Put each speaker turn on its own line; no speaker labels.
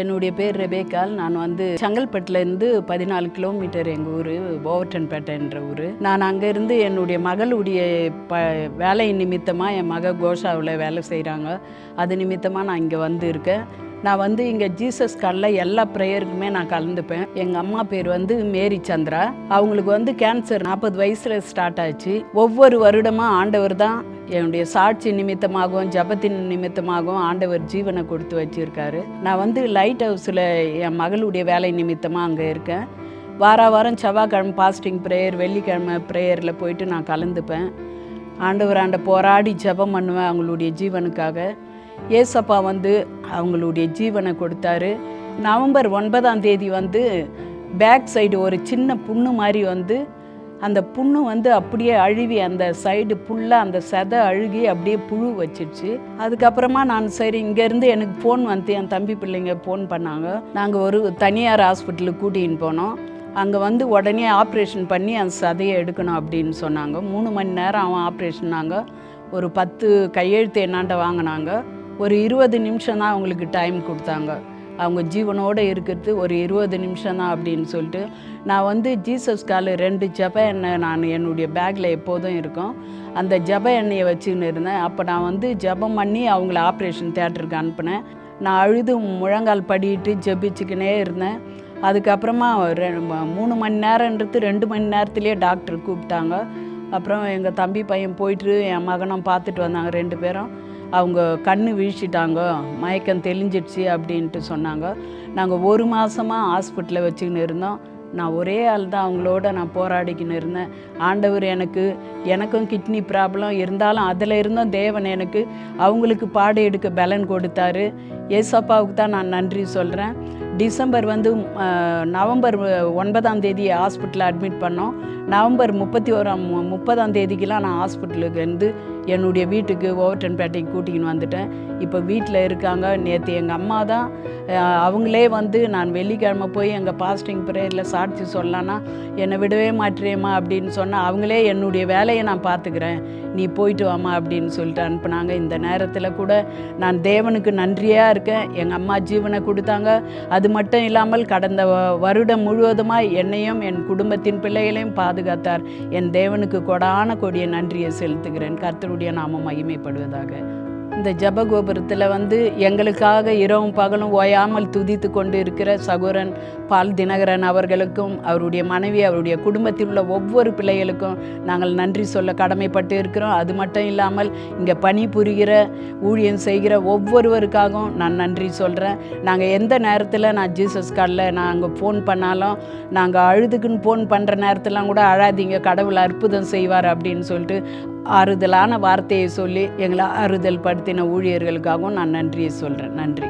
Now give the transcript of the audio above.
என்னுடைய பேர் ரெபேக்கால். நான் வந்து செங்கல்பட்டுலேருந்து பதினாலு கிலோமீட்டர் எங்கள் ஊர் போவர்டன்பேட்டைன்ற ஊர். நான் அங்கேருந்து என்னுடைய மகளுடைய ப வேலை நிமித்தமாக என் மக கோஷாவில் வேலை செய்கிறாங்க அது நிமித்தமாக நான் இங்கே வந்து இருக்கேன் நான் வந்து இங்கே ஜீசஸ் காலில் எல்லா ப்ரேயருக்குமே நான் கலந்துப்பேன். எங்கள் அம்மா பேர் வந்து மேரி சந்திரா. அவங்களுக்கு வந்து கேன்சர் நாற்பது வயசில் ஸ்டார்ட் ஆச்சு. ஒவ்வொரு வருடமாக ஆண்டவர் தான் என்னுடைய சாட்சி நிமித்தமாகவும் ஜபத்தின் நிமித்தமாகவும் ஆண்டவர் ஜீவனை கொடுத்து வச்சிருக்காரு. நான் வந்து லைட் ஹவுஸில் என் மகளுடைய வேலை நிமித்தமாக அங்கே இருக்கேன். வார வாரம் செவ்வாய்க்கிழமை பாஸ்டிங் ப்ரேயர் வெள்ளிக்கிழமை ப்ரேயரில் போயிட்டு நான் கலந்துப்பேன். ஆண்டவர் ஆண்ட போராடி ஜெபம் பண்ணுவேன் அவங்களுடைய ஜீவனுக்காக. ஏசப்பா வந்து அவங்களுடைய ஜீவனை கொடுத்தாரு. நவம்பர் ஒன்பதாம் தேதி வந்து பேக் சைடு ஒரு சின்ன புண்ணு மாதிரி வந்து அந்த புண்ணு வந்து அப்படியே அழுவி அந்த சைடு புல்லாக அந்த செதை அழுகி அப்படியே புழு வச்சிடுச்சு அதுக்கப்புறமா நான் சரி இங்கேருந்து எனக்கு ஃபோன் வந்து என் தம்பி பிள்ளைங்க ஃபோன் பண்ணாங்க. நாங்கள் ஒரு தனியார் ஹாஸ்பிட்டலுக்கு கூட்டின்னு போனோம். அங்கே வந்து உடனே ஆப்ரேஷன் பண்ணி அந்த சதையை எடுக்கணும் அப்படின்னு சொன்னாங்க. மூணு மணி நேரம் அவன் ஆப்ரேஷன்னாங்க ஒரு பத்து கையெழுத்து என்னாண்ட வாங்கினாங்க. ஒரு இருபது நிமிஷம் தான் அவங்களுக்கு டைம் கொடுத்தாங்க. அவங்க ஜீவனோடு இருக்கிறது ஒரு இருபது நிமிஷம் தான் அப்படின்னு சொல்லிட்டு நான் வந்து ஜீசஸ் கால் ரெண்டு ஜப எண்ணெய் நான் என்னுடைய பேக்கில் எப்போதும் இருக்கும். அந்த ஜப எண்ணெயை வச்சுன்னு இருந்தேன். அப்போ நான் வந்து ஜபம் பண்ணி அவங்கள ஆப்ரேஷன் தேட்டருக்கு அனுப்பினேன். நான் அழுது முழங்கால் படிட்டு ஜபிச்சுக்கினே இருந்தேன். அதுக்கப்புறமா ரெ- மூணு மணி நேரன்றது ரெண்டு மணி நேரத்துலேயே டாக்டர் கூப்பிட்டாங்க. அப்புறம் எங்கள் தம்பி பையன் போயிட்டு என் மகனும் பார்த்துட்டு வந்தாங்க ரெண்டு பேரும். அவங்க கண்ணு வீழ்ச்சிட்டாங்க மயக்கம் தெளிஞ்சிடுச்சு அப்படின்ட்டு சொன்னாங்க. நாங்கள் ஒரு மாதமாக ஹாஸ்பிட்டலில் வச்சுக்கின்னு இருந்தோம். நான் ஒரே ஆள் தான் அவங்களோட நான் போராடிக்கின்னு இருந்தேன். ஆண்டவர் எனக்கு எனக்கும் கிட்னி ப்ராப்ளம். இருந்தாலும் அதில் இருந்தும் தேவன் எனக்கு அவங்களுக்கு பாடு எடுக்க பலன் கொடுத்தாரு. ஏசப்பாவுக்கு தான் நான் நன்றி சொல்கிறேன் டிசம்பர் வந்து நவம்பர் ஒன்பதாம் தேதி ஹாஸ்பிட்டலில் அட்மிட் பண்ணோம். நவம்பர் முப்பத்தி ஓராம் முப்பதாம் தேதிக்கெலாம் நான் ஹாஸ்பிட்டலுக்கு வந்து என்னுடைய வீட்டுக்கு ஓவர்டன்பேட்டைக்கு கூட்டிகின்னு வந்துட்டேன். இப்போ வீட்டில் இருக்காங்க. நேற்று எங்கள் அம்மா தான் அவங்களே வந்து நான் வெள்ளிக்கிழமை போய் எங்கள் பாஸ்டிங் ப்ரேயரில் சாட்சி சொல்லலான்னா என்னை விடவே மாட்டேமா அப்படின்னு சொன்னால் அவங்களே என்னுடைய வேலையை நான் பார்த்துக்கிறேன். நீ போயிட்டு வாம்மா அப்படின்னு சொல்லிட்டு அனுப்புனாங்க. இந்த நேரத்தில் கூட நான் தேவனுக்கு நன்றியாக இருக்கேன். எங்கள் அம்மா ஜீவனை கொடுத்தாங்க. அது மட்டும் இல்லாமல் கடந்த வருடம் முழுவதுமாக என்னையும் என் குடும்பத்தின் பிள்ளைகளையும் பாதுகாத்தார். என் தேவனுக்கு கொடான கொடிய நன்றியை செலுத்துகிறேன். கர்த்தருடைய நாமம் மகிமைப்படுவதாக. இந்த ஜப கோபுரத்தில் வந்து எங்களுக்காக இரவும் பகலும் ஓயாமல் துதித்து கொண்டு இருக்கிற சகோரன் பால் தினகரன் அவர்களுக்கும் அவருடைய மனைவி அவருடைய குடும்பத்தில் உள்ள ஒவ்வொரு பிள்ளைகளுக்கும் நாங்கள் நன்றி சொல்ல கடமைப்பட்டு இருக்கிறோம். அது மட்டும் இல்லாமல் இங்கே பணிபுரிகிற ஊழியம் செய்கிற ஒவ்வொருவருக்காகவும் நான் நன்றி சொல்கிறேன் நாங்கள் எந்த நேரத்தில் நான் ஜீசஸ் காலில் நாங்கள் ஃபோன் பண்ணாலும் நாங்கள் அழுதுக்குன்னு ஃபோன் பண்ணுற நேரத்திலாம் கூட அழாதீங்க கடவுள் அற்புதம் செய்வார் அப்படின்னு சொல்லிட்டு ஆறுதலான வார்த்தையை சொல்லி எங்களை ஆறுதல் படுத்தின ஊழியர்களுக்காகவும் நான் நன்றியை சொல்கிறேன் நன்றி.